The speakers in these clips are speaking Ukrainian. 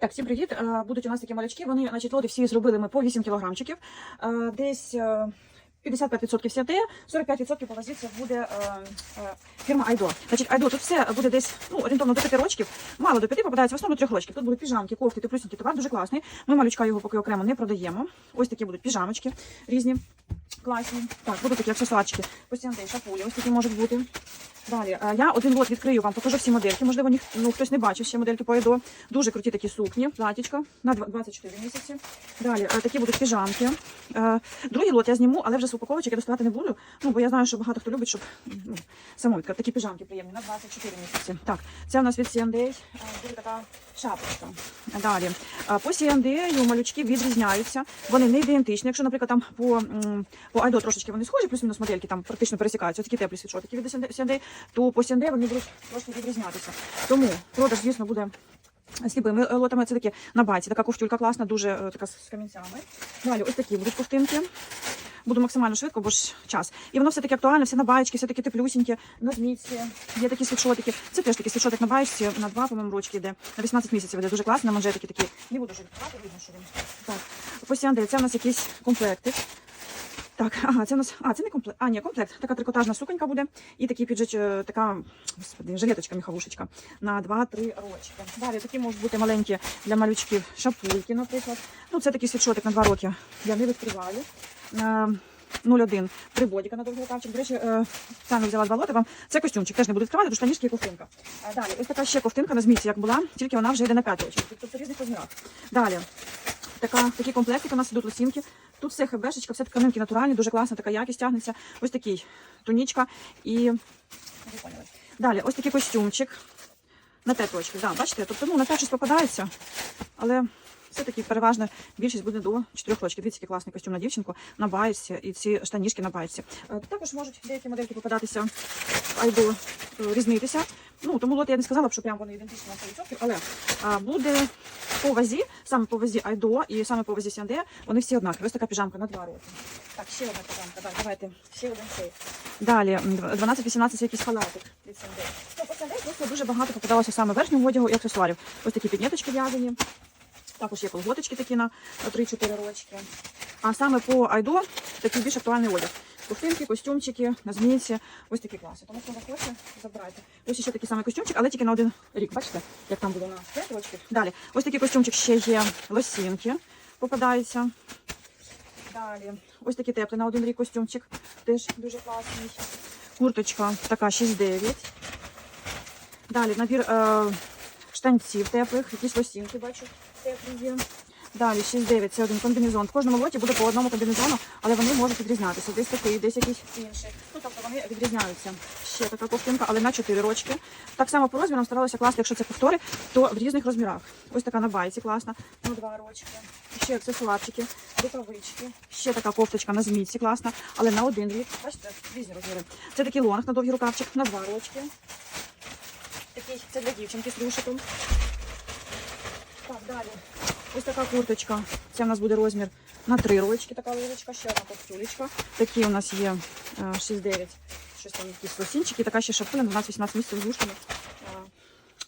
Так, всім привіт. Е, Будуть у нас такі малячки. Вони, значить, лоти всі зробили ми по 8 кілограмчиків. Е, Десь е, 55% сяде, 45% по буде е, фірма Айдо. Значить, Айдо тут все буде десь ну, орієнтовно до 5 рочків. Мало до 5 попадається, в основному до 3 рочків. Тут будуть піжамки, кофти, теплюсінький товар, дуже класний. Ми малючка його поки окремо не продаємо. Ось такі будуть піжамочки різні. Класні. Так, будуть такі аксесуарчики. Постійний шапулі, ось такі можуть бути. Далі, е, я один лот відкрию вам, покажу всі модельки. Можливо, ніх, ну, хтось не бачив ще модельки по Айдо. Дуже круті такі сукні, платічка на 24 місяці. Далі, е, такі будуть піжамки. Е, Другий лот я зніму, але вже з упаковочок я доставати не буду. Ну, бо я знаю, що багато хто любить, щоб ну, самому відкрити. Такі піжамки приємні на 24 місяці. Так, це у нас від е, буде така шапочка. Далі. По C&A малючки відрізняються. Вони не ідентичні. Якщо, наприклад, там по, по Айдо трошечки вони схожі, плюс-мінус модельки там практично пересікаються, такі теплі світшотики від C&A, то по C&A вони будуть трошки відрізнятися. Тому продаж, звісно, буде сліпими е, лотами. Це такі на байці, така ковтюлька класна, дуже е, така з камінцями. Далі ось такі будуть ковтинки. Буду максимально швидко, бо ж час. І воно все таки актуальне, все на баєчки, все таки теплюсіньке, на змітці. Є такі світшотики. Це теж такий світшотик на баєчці, на два, по-моєму, рочки йде. На 18 місяців іде. Дуже класно, манжетики такі. Не буду вже видно, що він. Так. По Сіанде, це у нас якийсь комплектик. Так, ага, це у нас. А, це не комплект. А, ні, комплект. Така трикотажна суконька буде. І такий піджич, е, така, господи, жилеточка, міховушечка на 2-3 рочки. Далі такі можуть бути маленькі для малючків шапульки, наприклад. Ну, це такий світшотик на 2 роки. Я не відкриваю. Е, 0,1 прибодіка на довгий рукавчик. До речі, е, саме взяла два лоти вам. Це костюмчик, теж не буду відкривати, тому штанішки і ковтинка. Далі, ось така ще ковтинка на змійці, як була, тільки вона вже йде на 5 років. Тобто різних розмірах. Далі, така, такі комплектики у нас ідуть лосінки. Тут все хебешечка, все тканинки натуральні, дуже класна така якість тягнеться. Ось такий тунічка і. Далі, ось такий костюмчик. На 5 років, да, бачите? Тобто, ну, на 5 щось попадається, але все-таки переважно більшість буде до 4 років. Дивіться, який класний костюм на дівчинку на байці і ці штанішки на байці. Е, Також можуть деякі модельки попадатися айду е, різнитися. Ну, тому лот я не сказала що прям вони ідентичні на 100%, але буде по вазі, саме по вазі Айдо і саме по вазі Сянде, вони всі однакові. Ось така піжамка на 2 роки. Так, ще одна піжамка. Так, давайте, ще один цей. Далі, 12-18 це якийсь халатик від Сянде. Ну, по Сянде просто дуже багато попадалося саме верхнього одягу і аксесуарів. Ось такі підняточки в'язані. Також є колготочки такі на 3-4 рочки. А саме по Айдо такий більш актуальний одяг. Ковтинки, костюмчики, на змійці. Ось такі класи. Тому хто захоче, забирайте. Ось ще такий самий костюмчик, але тільки на один рік. Бачите, як там буде на 5 років. Далі. Ось такий костюмчик ще є лосінки. Попадаються. Далі. Ось такий теплий на один рік костюмчик. Теж дуже класний. Курточка така 6-9. Далі набір е, штанців теплих, якісь лосінки, бачу, теплі є. Далі 6-9 це один комбінезон. В кожному лоті буде по одному комбінезону, але вони можуть відрізнятися. Десь такий, десь якийсь інший. Ну, тобто вони відрізняються. Ще така ковтинка, але на 4 рочки. Так само по розмірам старалася класти, якщо це повтори, то в різних розмірах. Ось така на байці класна, на 2 рочки. Ще аксесуарчики, рукавички. Ще така кофточка на змітці класна, але на один рік. Бачите, різні розміри. Це такий лонг на довгий рукавчик, на 2 рочки. Такий, це для дівчинки з рушиком. Так, далі. Ось така курточка. Це в нас буде розмір на три рочки, така лирочка, ще одна капсулечка. Такі у нас є е, 6-9, щось там якісь лосінчики, така ще шапуля на 12-18 місяців з вушками. Е,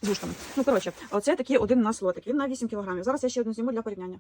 З вушками. Ну, коротше, оце такий один у нас лотик. Він на 8 кілограмів. Зараз я ще один зніму для порівняння.